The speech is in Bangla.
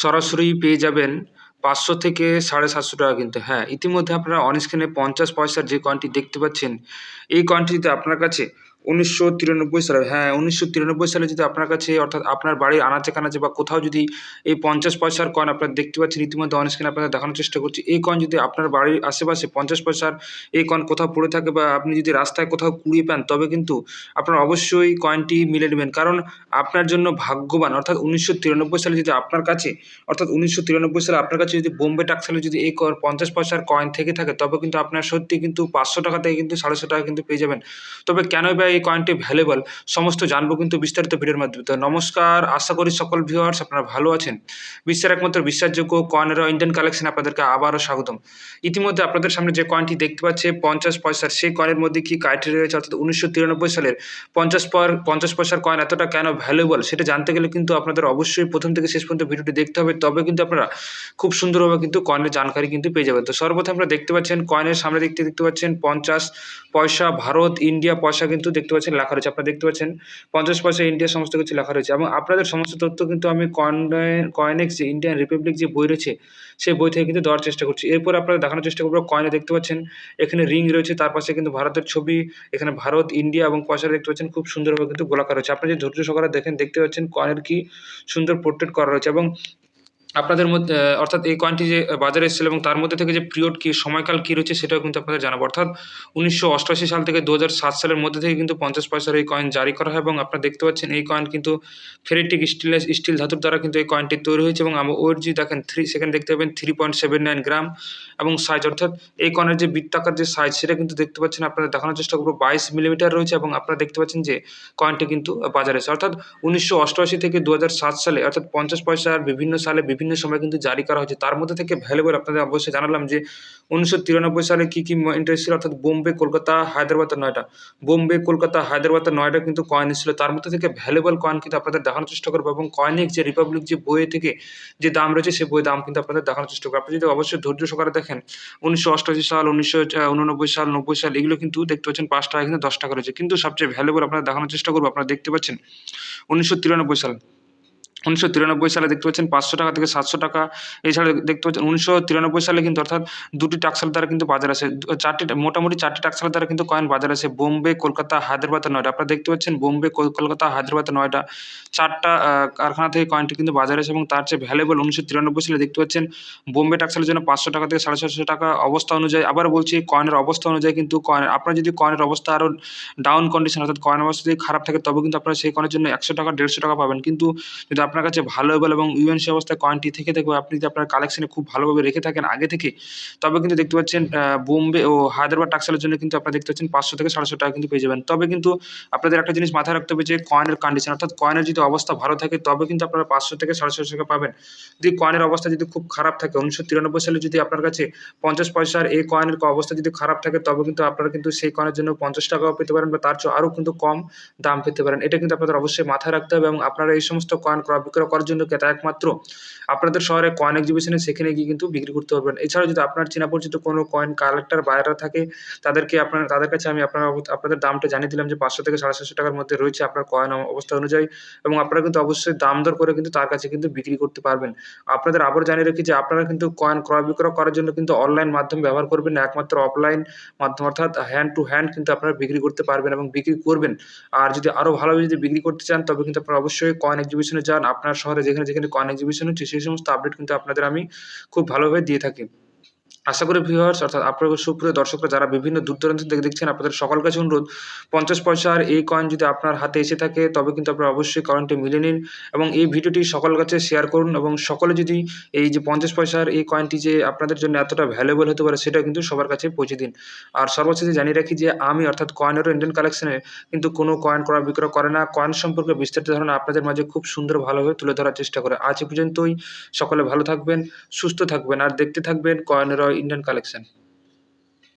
সরাসরি পেয়ে যাবেন পাঁচশো থেকে সাড়ে সাতশো টাকা কিন্তু। হ্যাঁ ইতিমধ্যে আপনারা অনস্ক্রিনে পঞ্চাশ পয়সার যে কয়েনটি দেখতে পাচ্ছেন, এই কয়েনটিতে আপনার কাছে উনিশশো তিরানব্বই সালে হ্যাঁ উনিশশো তিরানব্বই সালে যদি আপনার কাছে, অর্থাৎ আপনার বাড়ির আনাচে কানাচে বা কোথাও যদি এই পঞ্চাশ পয়সার কয়েন আপনারা দেখতে পাচ্ছেন, ইতিমধ্যে অনেক স্ক্রিনে আপনাদের দেখানোর চেষ্টা করছি, এই কয়েন যদি আপনার বাড়ির আশেপাশে পঞ্চাশ পয়সার এই কয়েন কোথাও পড়ে থাকে বা আপনি যদি রাস্তায় কোথাও কুড়িয়ে পান, তবে কিন্তু আপনারা অবশ্যই কয়েনটি মিলে নেবেন। কারণ আপনার জন্য ভাগ্যবান, অর্থাৎ উনিশশো তিরানব্বই সালে যদি আপনার কাছে, অর্থাৎ উনিশশো তিরানব্বই সালে আপনার কাছে যদি বোম্বে টাকসালে যদি এই পঞ্চাশ পয়সার কয়েন থেকে থাকে, তবে কিন্তু আপনার সত্যি কিন্তু পাঁচশো টাকা থেকে কিন্তু সাড়েশো টাকা কিন্তু পেয়ে যাবেন। তবে কেনই বা এই কয়েনটি ভ্যালুয়েবল সমস্ত জানব কিন্তু বিস্তারিত ভিডিওর মাধ্যমে। তো নমস্কার, আশা করি সকল ভিউয়ার্স আপনারা ভালো আছেন। বিশ্বের একমাত্র বিশ্বাসযোগ্য কয়েনের ইন্ডিয়ান কালেকশন আপনাদেরকে আবারও স্বাগতম। ইতিমধ্যে আপনাদের সামনে যে কয়েনটি দেখতে পাচ্ছে, পঞ্চাশ পয়সার সেই কয়েনের মধ্যে কি ক্রাইটেরিয়া রয়েছে? অর্থাৎ উনিশশো তিরানব্বই সালের পঞ্চাশ পঞ্চাশ পয়সার কয়েন এতটা কেন ভ্যালুয়েবল সেটা জানতে গেলে কিন্তু আপনাদের অবশ্যই প্রথম থেকে শেষ পর্যন্ত ভিডিওটি দেখতে হবে। তবে কিন্তু আপনারা খুব সুন্দরভাবে কিন্তু কয়েনের জানকারি কিন্তু পেয়ে যাবেন। তো সর্বপ্রথম আপনারা দেখতে পাচ্ছেন কয়েনের সামনে দেখতে দেখতে পাচ্ছেন, পঞ্চাশ পয়সা ভারত, ইন্ডিয়া পয়সা কিন্তু দেখতে পাচ্ছেন, লেখা রয়েছে, আপনারা দেখতে পাচ্ছেন, পঞ্চাশ পয়সা ইন্ডিয়া সমস্ত কিছু লেখা রয়েছে এবং আপনাদের সমস্ত তথ্য কিন্তু আমি কয়েন কয়েনেক্স যে ইন্ডিয়ান রিপাবলিক যে বই রয়েছে, সেই বই থেকে কিন্তু দেওয়ার চেষ্টা করছি। এরপর আপনারা দেখানোর চেষ্টা করব কয়েনে দেখতে পাচ্ছেন, এখানে রিং রয়েছে, তার পাশে কিন্তু ভারতের ছবি, এখানে ভারত ইন্ডিয়া এবং পয়সা দেখতে পাচ্ছেন, খুব সুন্দরভাবে কিন্তু গোলাকার রয়েছে। আপনি যে ধৈর্য সহকারে দেখেন, দেখতে পাচ্ছেন কয়েনের কি সুন্দর পোর্ট্রেট করা রয়েছে এবং আপনাদের মধ্যে অর্থাৎ এই কয়েনটি যে বাজারে এসেছিল এবং তার মধ্যে থেকে যে পিরিয়ড কি, সময়কাল কী রয়েছে সেটাও কিন্তু আপনাদের জানাব। অর্থাৎ উনিশশো অষ্টআশি সাল থেকে দু হাজার সাত সালের মধ্যে থেকে কিন্তু পঞ্চাশ পয়সার এই কয়েন জারি করা হয় এবং আপনারা দেখতে পাচ্ছেন এই কয়েন কিন্তু ফেরিটিক স্টিলেস স্টিল ধাতুর দ্বারা কিন্তু এই কয়েনটি তৈরি হয়েছে এবং ওর যে দেখেন থ্রি সেখানে দেখতে পাবেন three point seven nine gram এবং সাইজ অর্থাৎ এই কয়েনের যে বৃত্তাকার যে সাইজ সেটা কিন্তু দেখতে পাচ্ছেন আপনারা দেখানোর চেষ্টা করব, বাইশ মিলিমিটার রয়েছে এবং আপনারা দেখতে পাচ্ছেন যে কয়েনটি কিন্তু বাজারে এসে অর্থাৎ উনিশশো অষ্টআশি থেকে দু সালে, অর্থাৎ পঞ্চাশ পয়সার বিভিন্ন সালে বিভিন্ন সময় কিন্তু জারি করা হয়েছে। তার মধ্যে থেকে ভ্যালুয়েবল আপনাদের অবশ্যই জানালাম যে, উনিশশো তিরানব্বই সালে কী কী ইন্টারেস্ট ছিল? অর্থাৎ বোম্বে, কলকাতা, হায়দ্রাবাদ নয়টা বোম্বে, কলকাতা, হায়দ্রাবাদ নয়টা কিন্তু কয়েন ছিল তার মধ্যে থেকে ভ্যালুয়েবল কয়েন কিন্তু আপনাদের দেখানোর চেষ্টা করব এবং কয়েনিক যে রিপাবলিক যে বইয়ে থেকে যে দাম রয়েছে সেই বইয়ের দাম কিন্তু আপনাদের দেখানোর চেষ্টা করব। আপনি যদি অবশ্যই ধৈর্য সহকারে দেখেন, উনিশশো অষ্টআশি সাল, উনিশশো উননব্বই সাল, নব্বই সাল, এগুলো কিন্তু দেখতে পাচ্ছেন পাঁচ টাকা কিন্তু দশ টাকা রয়েছে। কিন্তু সবচেয়ে ভ্যালুয়েবল আপনারা দেখানোর চেষ্টা করব, আপনারা দেখতে পাচ্ছেন, উনিশশো তিরানব্বই সাল। উনিশশো তিরানব্বই সালে দেখতে পাচ্ছেন পাঁচশো টাকা থেকে সাতশো টাকা এছাড়া দেখতে পাচ্ছেন। উনিশশো তিরানব্বই সালে কিন্তু অর্থাৎ দুটি টাকসাল দ্বারা কিন্তু বাজার আসে। চারটি মোটামুটি চারটি টাকসাল দ্বারা কিন্তু কয়েন বাজার আসে। বোম্বে, কলকাতা, হায়দ্রাবাদ নয়ডা। আপনারা দেখতে পাচ্ছেন বোম্বে, কল- কলকাতা, হায়দ্রাবাদ নয়ডা চারটা কারখানা থেকে কয়েনটি কিন্তু বাজারে আসে এবং তার চেয়ে ভ্যালুয়েবল উনিশশো তিরানব্বই সালে দেখতে পাচ্ছেন বোম্বে টাকসালের জন্য পাঁচশো টাকা থেকে সাড়ে সাতশো টাকা অবস্থা অনুযায়ী। আবার বলছি কয়েনের অবস্থা অনুযায়ী কিন্তু কয়েন আপনার যদি কয়েনের অবস্থা আরও ডাউন কন্ডিশন অর্থাৎ কয়েন অবস্থা যদি খারাপ থাকে, তবে কিন্তু আপনারা সেই কয়েনের জন্য একশো টাকা, দেড়শো টাকা পাবেন। কিন্তু যদি আপনার কাছে ভালোয়েবল এবং ইউএনসি অবস্থায় কয়েনটি থেকে থাকবে আপনি যদি আপনার কালেকশনে খুব ভালোভাবে রেখে থাকেন আগে থেকে, তবে কিন্তু দেখতে পাচ্ছেন বোম্বে ও হায়দ্রাবাদ টাক্সালের জন্য কিন্তু আপনারা দেখতে পাচ্ছেন পাঁচশো থেকে সাড়েশো টাকা কিন্তু পেয়ে যাবেন। তবে কিন্তু আপনাদের একটা জিনিস মাথায় রাখতে হবে যে কয়েনের কন্ডিশন অর্থাৎ কয়েনের যদি অবস্থা ভালো থাকে, তবে কিন্তু আপনারা পাঁচশো থেকে সাড়ে ছশো টাকা পাবেন। যদি কয়েনের অবস্থা যদি খুব খারাপ থাকে, উনিশশো তিরানব্বই সালে যদি আপনার কাছে পঞ্চাশ পয়সার এই কয়েনের অবস্থা যদি খারাপ থাকে, তবে কিন্তু আপনারা কিন্তু সেই কয়েনের জন্য পঞ্চাশ টাকাও পেতে পারেন বা তার চেয়ে আরও কিন্তু কম দাম পেতে পারেন। এটা কিন্তু আপনাদের অবশ্যই মাথায় রাখতে হবে এবং আপনারা এই সমস্ত কয়েন ক্রয় বিক্রয় করার জন্য ক্রেতা একমাত্র। আপনাদের শহরে কয়েন এক্সিবিশনে সেখানে গিয়ে কিন্তু বিক্রি করতে পারবেন। এছাড়াও যদি আপনার চেনা পরিচিত কোনো কয়েন কালেক্টর বাইরে থাকে, তাদেরকে আপনার, তাদের কাছে আমি আপনার আপনাদের দামটা জানিয়ে দিলাম যে পাঁচশো থেকে সাড়ে সাতশো টাকার মধ্যে রয়েছে আপনার কয়েন অবস্থা অনুযায়ী এবং আপনারা কিন্তু অবশ্যই দাম দর করে কিন্তু তার কাছে কিন্তু বিক্রি করতে পারবেন। আপনাদের আবার জানিয়ে রাখি যে আপনারা কিন্তু কয়েন ক্রয় বিক্রয় করার জন্য কিন্তু অনলাইন মাধ্যম ব্যবহার করবেন না, একমাত্র অফলাইন মাধ্যম অর্থাৎ হ্যান্ড টু হ্যান্ড কিন্তু আপনারা বিক্রি করতে পারবেন এবং বিক্রি করবেন। আর যদি আরও ভালোভাবে যদি বিক্রি করতে চান, তবে কিন্তু আপনারা অবশ্যই কয়েন এক্সিবিশনে যান। আপনার শহরে যেখানে যেখানে কয়েন এক্সিবিশন হচ্ছে, সেই সমস্ত আপডেট কিন্তু আপনাদের আমি খুব ভালোভাবে দিয়ে থাকি। আশা করি ভিউয়ার্স অর্থাৎ আপনার সুপ্রিয় দর্শকরা, যারা বিভিন্ন দূর দূরান্ত থেকে দেখছেন, আপনাদের সকল কাছে অনুরোধ, পঞ্চাশ পয়সার এই কয়েন যদি আপনার হাতে এসে থাকে, তবে কিন্তু আপনারা অবশ্যই কয়েনটি মিলে নিন এবং এই ভিডিওটি সকল কাছে শেয়ার করুন এবং সকলে যদি এই যে পঞ্চাশ পয়সার এই কয়েনটি যে আপনাদের জন্য এতটা ভ্যালুয়েবল হতে পারে সেটা কিন্তু সবার কাছে পৌঁছে দিন। আর সর্বশেষে জানিয়ে রাখি যে আমি, অর্থাৎ কয়েনেরও ইন্ডিয়ান কালেকশনে কিন্তু কোনো কয়েন করা বিক্রয় করে না। কয়েন সম্পর্কে বিস্তারিত ধারণা আপনাদের মাঝে খুব সুন্দর ভালোভাবে তুলে ধরার চেষ্টা করে। আজ পর্যন্তই। সকলে ভালো থাকবেন, সুস্থ থাকবেন, আর দেখতে থাকবেন কয়েনেরও ইন্ডিয়ান কালেকশন